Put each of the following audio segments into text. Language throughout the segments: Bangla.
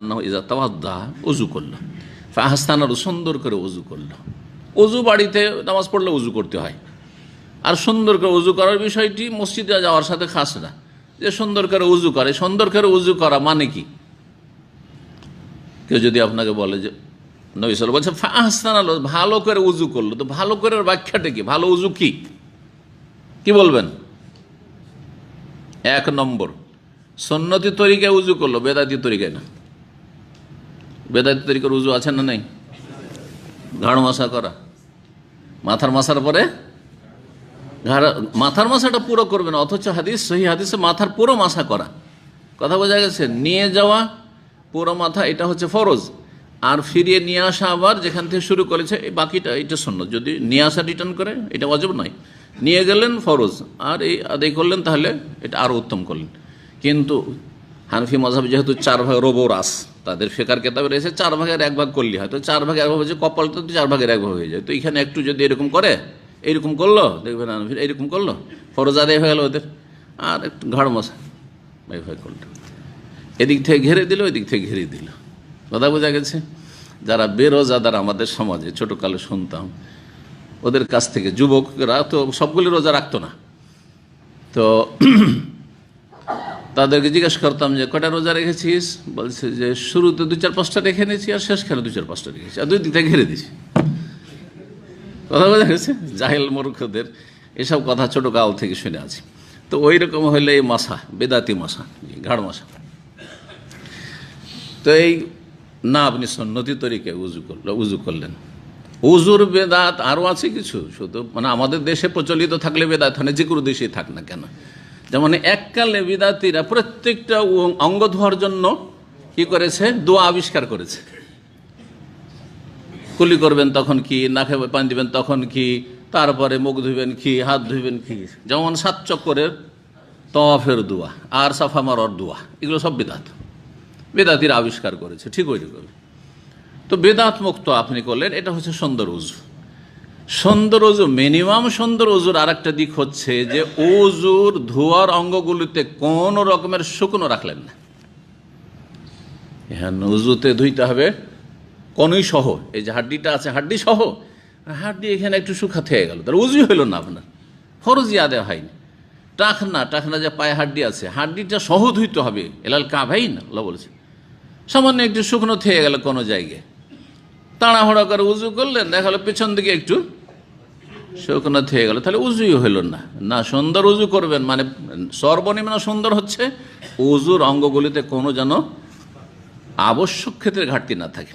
ইজা তাওয়াদ্দা উজু করল। ফাহাস্তানারও সুন্দর করে উজু করল। উজু বাড়িতে নামাজ পড়লে উজু করতে হয়। আর সুন্দর করে উজু করার বিষয়টি মসজিদে যাওয়ার সাথে খাস না। যে সুন্দর করে উজু করে, সুন্দর করে উজু করা মানে কি? কেউ যদি আপনাকে বলে যে, নবী সাল বলছে ফাহাস্তান আলো ভালো করে উজু করল, তো ভালো করে ব্যাখ্যাটা কি? ভালো উজু কি? কি বলবেন? এক নম্বর সন্ন্যতি তরিকায় উজু করল, বেদাতি তরিকায় না। বেদাতি তরিকার উজু আছে না নেই? ঘাড় মশা করা। মাথার মশার পরে ঘাড়, মাথার মশাটা পুরো করবে না, অথচ হাদিস, সহি হাদিসে মাথার পুরো মাসা করা। কথা বোঝা গেছে, নিয়ে যাওয়া পুরো মাথা, এটা হচ্ছে ফরজ। আর ফিরিয়ে নিয়ে আসা আবার যেখান থেকে শুরু করেছে, এই বাকিটা, এটা শূন্য যদি নিয়ে আসা রিটার্ন করে, এটা অজব নয়। নিয়ে গেলেন, ফরজ। আর এই আদায় করলেন, তাহলে এটা আরও উত্তম করলেন। কিন্তু হানফি মজাব যেহেতু চার ভাগ রোবো রাস তাদের ফেকার কেতাবে রয়েছে, চার ভাগের এক ভাগ করলে হয়। তো চার ভাগের এক ভাগ হচ্ছে কপালটা তো চার ভাগের এক ভাগ হয়ে যায়। তো এখানে একটু যদি এরকম করে, এইরকম করল, দেখবেন হানফির এইরকম করল, ফরজ আদায় হয়ে গেল ওদের। আর একটু ঘাড় মশা, ভাই করল এদিক থেকে ঘেরে দিল ওই দিক থেকে ঘেরে দিল। কথা বোঝা গেছে? যারা বেরোজাদার আমাদের সমাজে, ছোটোকালে শুনতাম, ওদের কাছ থেকে যুবকরা তো সবগুলি রোজা রাখতো না। তো তাদেরকে জিজ্ঞেস করতাম যে কটা রোজা রেখেছিস? বলছে যে, শুরুতে দু চার পাঁচটা রেখে নিয়েছি আর শেষখানে দু চার পাঁচটা রেখেছি আর দুই দিক থেকে ঘিরে দিয়েছি। কথা বোঝা গেছে? জাহেল মূর্খদের এসব কথা ছোটো কাল থেকে শুনে আছি। তো ওই রকম হইলে এই মশা বেদাতি মশা ঘাড় মশা তো এই না আপনি সন্নতি তরিকে উজু করলেন উজু করলেন। উজুর বেদাত আরও আছে কিছু, শুধু মানে আমাদের দেশে প্রচলিত থাকলে বেদাত হয় না, যে কোনো দেশেই থাক না কেন। যেমন এককালে বিদাতিরা প্রত্যেকটা অঙ্গ ধোয়ার জন্য কি করেছে? দোয়া আবিষ্কার করেছে। কুলি করবেন তখন কি নাকে পানি দিবেন তখন কি, তারপরে মুখ ধুবেন কি, হাত ধুবেন কি? যেমন সাত চক্করের তফের দোয়া আর সাফা মারার দোয়া, এগুলো সব বেদাত। বেদাতিরা আবিষ্কার করেছে, ঠিক ওই তো বেদাত মুক্ত আপনি করলেন, এটা হচ্ছে সুন্দর উজু। সুন্দর উজু মিনিমাম সুন্দর উজুর আর একটা দিক হচ্ছে যে উজুর ধোয়ার অঙ্গগুলিতে কোন রকমের শুকনো রাখলেন না। হ্যাঁ উজুতে ধুইতে হবে, কোনই সহ, এই যে হাড্ডিটা আছে, হাড্ডি সহ, হাড্ডি এখানে একটু শুকাতে হয়ে গেল। তার উজুই হইল না আপনার, ফরজি আদায় হয়নি। টাকনা টাকনা যে পায়ে হাড্ডি আছে, হাড্ডিটা সহ ধুইতে হবে, এলাল কাভাই না বলেছে সামান্য একটু শুকনো থেকে গেল কোনো জায়গায়। তাড়াহুড়া করে উজু করলেন, দেখা গেলো পেছন দিকে একটু শুকনো থেকে গেল। তাহলে উজুই হইল না। না, সুন্দর উজু করবেন মানে সর্বনিম্ন সুন্দর হচ্ছে উজুর অঙ্গগুলিতে কোনো যেন আবশ্যক ক্ষেত্রে ঘাটতি না থাকে।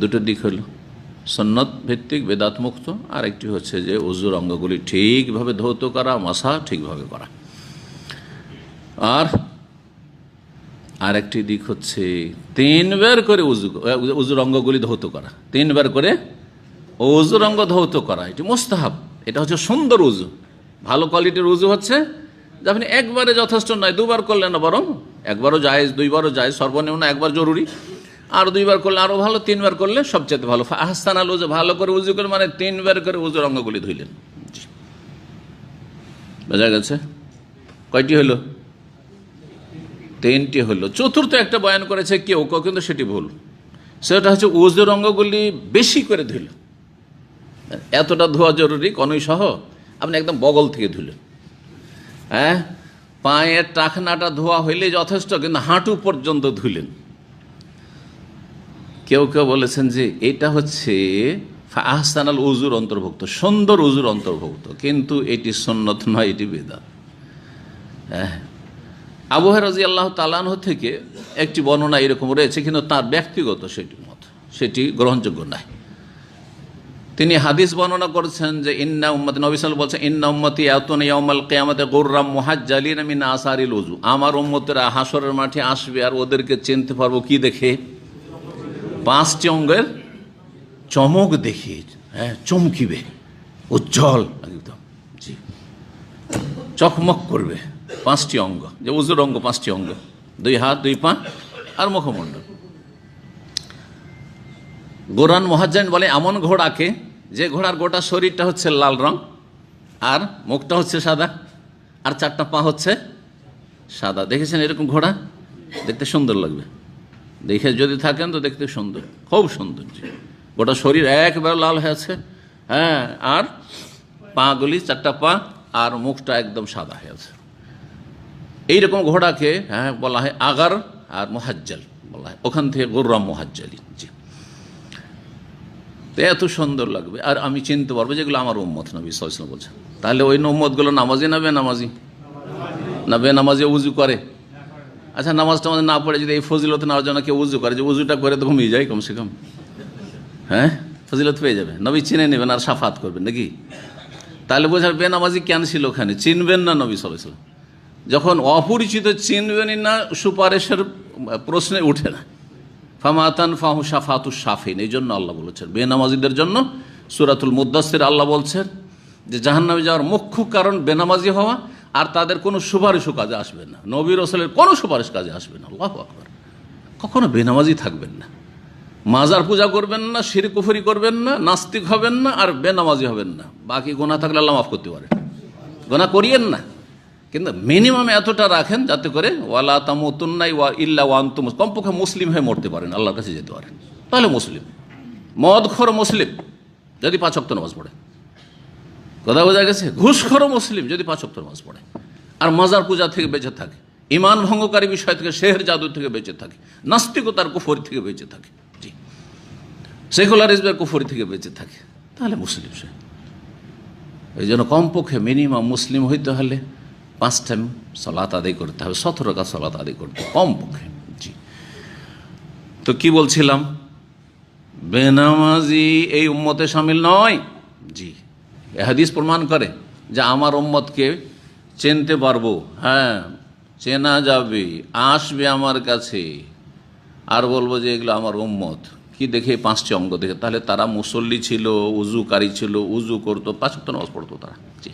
দুটো দিক হলো সন্ন্যত ভিত্তিক বেদাত মুক্ত আর একটি হচ্ছে যে উজুর অঙ্গগুলি ঠিকভাবে ধৌত করা, মশা ঠিকভাবে করা। আর আরেকটি দিক হচ্ছে তিনবার করে উজু, উজুর অঙ্গগুলি ধৌত করা। তিনবার করে উজুর অঙ্গ ধৌত করা, এটি মোস্তাহাব, এটা হচ্ছে সুন্দর উজু ভালো কোয়ালিটির উজু হচ্ছে যে আপনি একবারে যথেষ্ট নয়, দুবার করলেন না বরং একবারও যায় দুইবারও যায় সর্বনিম্ন একবার জরুরি। আর দুইবার করলে আরও ভালো, তিনবার করলে সবচেয়ে ভালো। আহস্তান আল উজু ভালো করে উজু করে মানে তিনবার করে উজুর অঙ্গগুলি ধুইলেন। বোঝা গেছে? কয়টি হলো? তিনটি হলো। চতুর্থ একটা বয়ান করেছে কেউ কেউ, কিন্তু সেটি ভুল। সেটা হচ্ছে ওজোর অঙ্গগুলি বেশি করে ধুইল এতটা ধোয়া জরুরি, কনই সহ? আপনি একদম বগল থেকে ধুলেন। হ্যাঁ? পায়ের টাকনাটা ধোয়া হইলে যথেষ্ট, কিন্তু হাঁটু পর্যন্ত ধুলেন। কেউ কেউ বলেছেন যে এটা হচ্ছে আহসানাল উজুর অন্তর্ভুক্ত, সুন্দর উজুর অন্তর্ভুক্ত, কিন্তু এটি সন্ন্যত নয়, এটি বেদাত। হ্যাঁ? আবু রাজি আল্লাহ তালানহ থেকে একটি বর্ণনা এরকম রয়েছে, কিন্তু তার ব্যক্তিগত সেটি মত, সেটি গ্রহণযোগ্য নয়। তিনি হাদিস বর্ণনা করেছেন যে ইন্না উম্মত নবিসাল বলছেন, ইন্না উম্মতি এতন ইয়ামাল কেয়ামতে গৌরাম মুহাজ্জালিন মিন আসারিল উজু আমার উম্মতেরা হাসরের মাঠে আসবে আর ওদেরকে চিনতে পারব কি দেখে? পাঁচটি অঙ্গের চমক দেখে হ্যাঁ চমকিবে, উজ্জ্বল একদম, জি। চকমক করবে, পাঁচটি অঙ্গ, যে উজুর অঙ্গ, পাঁচটি অঙ্গ, দুই হাত, দুই পা আর মুখমণ্ডল। গোরান মহাজ্জান বলে, এমন ঘোড়াকে যে ঘোড়ার গোটা শরীরটা হচ্ছে লাল রং, আর মুখটা হচ্ছে সাদা, আর চারটা পা হচ্ছে সাদা। দেখেছেন এরকম ঘোড়া? দেখতে সুন্দর লাগবে। দেখে যদি থাকেন তো দেখতে সুন্দর, খুব সুন্দর। গোটা শরীর একবার লাল হয়ে আছে হ্যাঁ আর পাগুলি, চারটা পা, আর মুখটা একদম সাদা হয়ে আছে। এইরকম ঘোড়াকে হ্যাঁ বলা হয় আগার আর মোহাজ্জাল বলা হয়। ওখান থেকে গুর্রাম মোহাজ্জালি। জি। তো এত সুন্দর লাগবে। আর আমি চিনতে পারব যেগুলো আমার উম্মত নবী সাল্লাম বলছেন। তাহলে ওই উম্মতগুলো নামাজি না বেনামাজি? না বেনামাজি উজু করে? আচ্ছা নামাজটা আমাদের না পড়ে যদি এই ফজিলত নেওয়ার জন্য কেউ উজু করে, যে উজুটা করে তো ঘুমিয়ে যায় কমসে কম। হ্যাঁ? ফজিলত পেয়ে যাবে। নবী চিনে নেবেন আর সাফাত করবেন, নাকি? তাহলে বোঝার বেনামাজি কেন ছিল ওখানে? চিনবেন না নবী সাল্লাম যখন অপরিচিত চিনবেনই না, সুপারিশের প্রশ্নে উঠে না। ফামাতান ফাহু সাফাতু সাফিন এই জন্য আল্লাহ বলেছেন, বেনামাজিদের জন্য সুরাতুল মুদাসির আল্লাহ বলছেন যে জাহান্নামে যাওয়ার মুখ্য কারণ বেনামাজি হওয়া আর তাদের কোনো সুপারিশও কাজে আসবে না। নবী রসলের কোনো সুপারিশ কাজে আসবে না। আল্লাহ আকবর। কখনো বেনামাজি থাকবেন না। মাজার পূজা করবেন না শির কুফরি করবেন না, নাস্তিক হবেন না আর বেনামাজি হবেন না। বাকি গোনা থাকলে আল্লাহ মাফ করতে পারে। গোনা করিয়েন না। কিন্তু মিনিমাম এতটা রাখেন যাতে করে ওয়ালা তামুতুন্নাই ওয়া ইল্লা ওয়ান্তুম কমপক্ষে মুসলিম হয়ে মরতে পারেন, আল্লাহর কাছে যেতে পারেন। তাহলে মুসলিম। মদখর মুসলিম, যদি পাঁচ অক্ত নামাজ পড়ে। কথা বোঝা গেছে? ঘুষখোর মুসলিম, যদি পাঁচ অক্ত নামাজ পড়ে। আর মাজার পূজা থেকে বেঁচে থাকে, ইমান ভঙ্গকারী বিষয় থেকে শেহের জাদু থেকে বেঁচে থাকে, নাস্তিকতার কুফরি থেকে বেঁচে থাকে। জি। সেকুলারিজমের কুফরি থেকে বেঁচে থাকে। তাহলে মুসলিম সে। এই জন্য কমপক্ষে মিনিমাম মুসলিম হইতে হলে পাঁচ টাইম সলাত আদায় করতে হবে, সতেরো কাজ সলাত আদায় করতে হবে, কমপক্ষে। জি। তো কি বলছিলাম? বেনামাজি এই উম্মতে সামিল নয়। জি। এহাদিস প্রমাণ করে যে আমার উম্মতকে চিনতে পারব। হ্যাঁ চেনা যাবে, আসবে আমার কাছে। আর বলব যে এগুলো আমার উম্মত। কি দেখে পাঁচটি অঙ্গ দেখে? তাহলে তারা মুসল্লি ছিল, উজুকারী ছিল, উজু করতো পাঁচ নামাজ পড়তো তারা। জি।